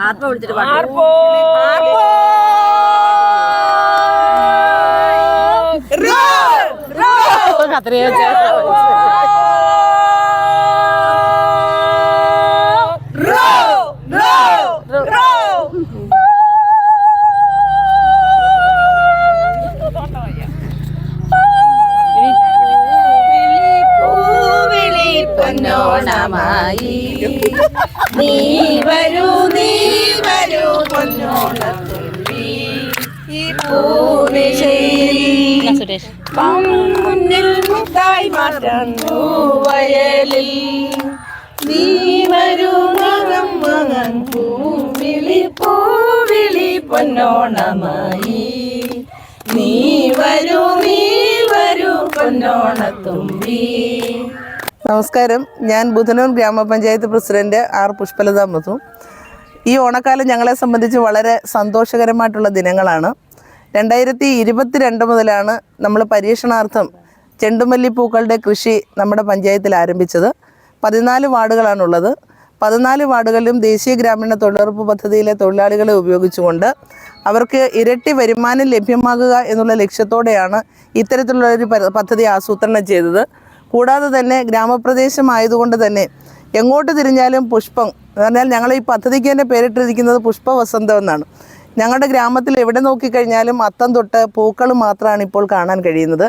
ആർപ്പ വിളിച്ചിട്ട് പാട്ട് പൊന്നോണമായി നീ വരൂ നീ വരൂ പൂവിശയിൽ മുന്നിൽ മുത്തായി മാറ്റുന്നു വയലിൽ. നീ വരൂ മകം മകൻ പൂവിളി പൂവിളി പൊന്നോണമായി. നീ വരൂ നീ വരൂ പൊന്നോണത്തുമ്പി. നമസ്കാരം. ഞാൻ ബുധനൂർ ഗ്രാമപഞ്ചായത്ത് പ്രസിഡന്റ് ആർ പുഷ്പലത മധു ഈ ഓണക്കാലം ഞങ്ങളെ സംബന്ധിച്ച് വളരെ സന്തോഷകരമായിട്ടുള്ള ദിനങ്ങളാണ്. രണ്ടായിരത്തി ഇരുപത്തിരണ്ട് മുതലാണ് നമ്മൾ പരീക്ഷണാർത്ഥം ചെണ്ടുമല്ലിപ്പൂക്കളുടെ കൃഷി നമ്മുടെ പഞ്ചായത്തിൽ ആരംഭിച്ചത്. പതിനാല് വാർഡുകളാണുള്ളത്. പതിനാല് വാർഡുകളിലും ദേശീയ ഗ്രാമീണ തൊഴിലുറപ്പ് പദ്ധതിയിലെ തൊഴിലാളികളെ ഉപയോഗിച്ചുകൊണ്ട് അവർക്ക് ഇരട്ടി വരുമാനം ലഭ്യമാകുക എന്നുള്ള ലക്ഷ്യത്തോടെയാണ് ഇത്തരത്തിലുള്ള ഒരു പദ്ധതി ആസൂത്രണം ചെയ്തത്. കൂടാതെ തന്നെ ഗ്രാമപ്രദേശമായതുകൊണ്ട് തന്നെ എങ്ങോട്ട് തിരിഞ്ഞാലും പുഷ്പം. എന്ന് പറഞ്ഞാൽ ഞങ്ങൾ ഈ പദ്ധതിക്ക് തന്നെ പേരിട്ടിരിക്കുന്നത് പുഷ്പവസന്തം എന്നാണ്. ഞങ്ങളുടെ ഗ്രാമത്തിൽ എവിടെ നോക്കിക്കഴിഞ്ഞാലും അത്തം തൊട്ട് പൂക്കൾ മാത്രമാണ് ഇപ്പോൾ കാണാൻ കഴിയുന്നത്.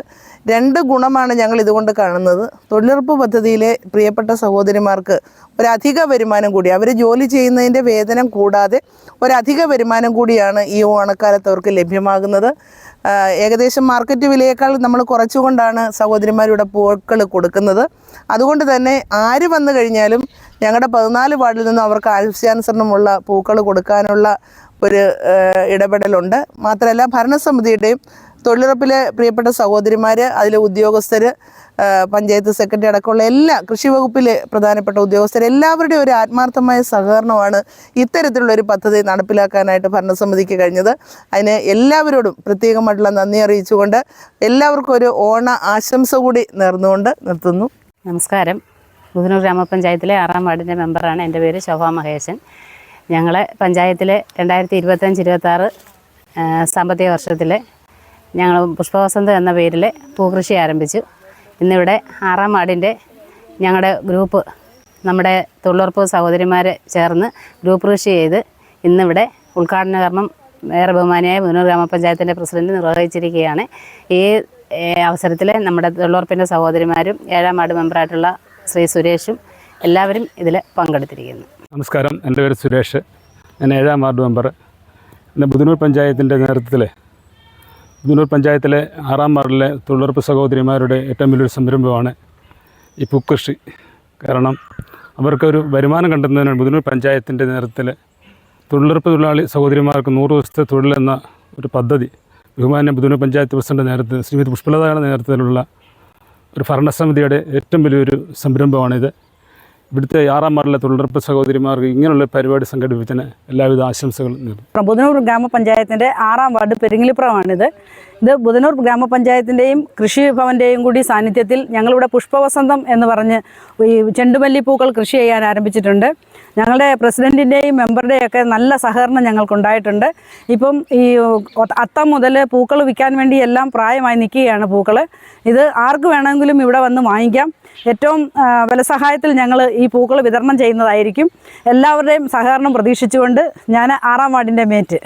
രണ്ട് ഗുണമാണ് ഞങ്ങൾ ഇതുകൊണ്ട് കാണുന്നത്. തൊഴിലുറപ്പ് പദ്ധതിയിലെ പ്രിയപ്പെട്ട സഹോദരിമാർക്ക് ഒരധിക വരുമാനം കൂടി അവർ ജോലി ചെയ്യുന്നതിന്റെ വേതനം കൂടാതെ ഒരധിക വരുമാനം കൂടിയാണ് ഈ ഓണക്കാലത്ത് അവർക്ക് ലഭ്യമാകുന്നത്. ഏകദേശം മാർക്കറ്റ് വിലയേക്കാൾ നമ്മൾ കുറച്ചുകൊണ്ടാണ് സഹോദരിമാരുടെ പൂക്കൾ കൊടുക്കുന്നത്. അതുകൊണ്ട് തന്നെ ആര് വന്നു കഴിഞ്ഞാലും ഞങ്ങളുടെ പതിനാല് വാർഡിൽ നിന്നും അവർക്ക് ആവശ്യാനുസരണമുള്ള പൂക്കൾ കൊടുക്കാനുള്ള ഒരു ഇടപെടലുണ്ട്. മാത്രമല്ല ഭരണസമിതിയുടെയും തൊഴിലുറപ്പിലെ പ്രിയപ്പെട്ട സഹോദരിമാർ അതിലെ ഉദ്യോഗസ്ഥർ പഞ്ചായത്ത് സെക്രട്ടറി അടക്കമുള്ള എല്ലാ കൃഷി വകുപ്പിലെ പ്രധാനപ്പെട്ട ഉദ്യോഗസ്ഥർ എല്ലാവരുടെയും ഒരു ആത്മാർത്ഥമായ സഹകരണമാണ് ഇത്തരത്തിലുള്ള ഒരു പദ്ധതി നടപ്പിലാക്കാനായിട്ട് ഭരണസമിതിക്ക് കഴിഞ്ഞത്. അതിന് എല്ലാവരോടും പ്രത്യേകമായിട്ടുള്ള നന്ദി അറിയിച്ചുകൊണ്ട് എല്ലാവർക്കും ഒരു ഓണ ആശംസ കൂടി നേർന്നുകൊണ്ട് നിർത്തുന്നു. നമസ്കാരം. ബുധനൂർ ഗ്രാമപഞ്ചായത്തിലെ ആറാം വാർഡിന്റെ മെമ്പറാണ് എന്റെ പേര് ശോഭ മഹേശൻ. ഞങ്ങളെ പഞ്ചായത്തിലെ രണ്ടായിരത്തി ഇരുപത്തഞ്ച് ഇരുപത്താറ് സാമ്പത്തിക വർഷത്തിലെ ഞങ്ങൾ പുഷ്പവസന്ത് എന്ന പേരിൽ പൂകൃഷി ആരംഭിച്ചു. ഇന്നിവിടെ ആറാം വാർഡിന്റെ ഞങ്ങളുടെ ഗ്രൂപ്പ് നമ്മുടെ തൊഴിലുറപ്പ് സഹോദരിമാരെ ചേർന്ന് ഗ്രൂപ്പ് കൃഷി ചെയ്ത് ഇന്നിവിടെ ഉദ്ഘാടന കർമ്മം ഏറെ ബഹുമാനിയായ മുനൂർ ഗ്രാമപഞ്ചായത്തിന്റെ പ്രസിഡന്റ് നിർവഹിച്ചിരിക്കുകയാണ്. ഈ അവസരത്തിൽ നമ്മുടെ തൊഴിലുറപ്പിന്റെ സഹോദരിമാരും ഏഴാം വാർഡ് മെമ്പറായിട്ടുള്ള ശ്രീ സുരേഷും എല്ലാവരും ഇതിൽ പങ്കെടുത്തിരിക്കുന്നു. നമസ്കാരം. എന്റെ പേര് സുരേഷ്. ഞാൻ ഏഴാം വാർഡ് മെമ്പർ. എന്റെ ബുധനൂർ പഞ്ചായത്തിന്റെ നേതൃത്വത്തിൽ ബുധനൂർ പഞ്ചായത്തിലെ ആറാം വാർഡിലെ തൊഴിലുറപ്പ് സഹോദരിമാരുടെ ഏറ്റവും വലിയൊരു സംരംഭമാണ് ഈ പൂക്കൃഷി കാരണം അവർക്കൊരു വരുമാനം കണ്ടെത്തുന്നതിനാണ് പുതുനൂർ പഞ്ചായത്തിന്റെ നേതൃത്വത്തിൽ തൊഴിലുറപ്പ് തൊഴിലാളി സഹോദരിമാർക്ക് നൂറ് ദിവസത്തെ തൊഴിലെന്ന ഒരു പദ്ധതി ബഹുമാന പുതുനൂർ പഞ്ചായത്ത് പ്രസിഡന്റ് നേതൃത്വത്തിൽ ശ്രീമതി പുഷ്പലതയുടെ നേതൃത്വത്തിലുള്ള ഒരു ഭരണസമിതിയുടെ ഏറ്റവും വലിയൊരു സംരംഭമാണിത്. ഇവിടുത്തെ വാർഡിലെ തൊഴിലുറപ്പ് സഹോദരിമാർക്ക് ഇങ്ങനെയുള്ള പരിപാടി സംഘടിപ്പിച്ചതിന് എല്ലാവിധ ആശംസകളും ബുധനൂർ ഗ്രാമപഞ്ചായത്തിന്റെ ആറാം വാർഡ് പെരിങ്ങിലിപ്പുറമാണിത്. ഇത് ബുധനൂർ ഗ്രാമപഞ്ചായത്തിന്റെയും കൃഷി ഭവന്റെയും കൂടി സാന്നിധ്യത്തിൽ ഞങ്ങളിവിടെ പുഷ്പവസന്തം എന്ന് പറഞ്ഞ് ഈ ചെണ്ടുമല്ലിപ്പൂക്കൾ കൃഷി ചെയ്യാൻ ആരംഭിച്ചിട്ടുണ്ട്. ഞങ്ങളുടെ പ്രസിഡന്റിന്റെയും മെമ്പറുടെയും ഒക്കെ നല്ല സഹകരണം ഞങ്ങൾക്കുണ്ടായിട്ടുണ്ട്. ഇപ്പം ഈ അത്തം മുതൽ പൂക്കൾ വിൽക്കാൻ വേണ്ടി എല്ലാം പ്രായമായി നിൽക്കുകയാണ് പൂക്കൾ. ഇത് ആർക്ക് വേണമെങ്കിലും ഇവിടെ വന്ന് വാങ്ങിക്കാം. ഏറ്റവും ആ, വിലസഹായത്തിൽ ഞങ്ങൾ ഈ പൂക്കൾ വിതരണം ചെയ്യുന്നതായിരിക്കും. എല്ലാവരുടെയും സഹകരണം പ്രതീക്ഷിച്ചുകൊണ്ട് ഞാൻ ആറാം വാർഡിന്റെ മേറ്റ്.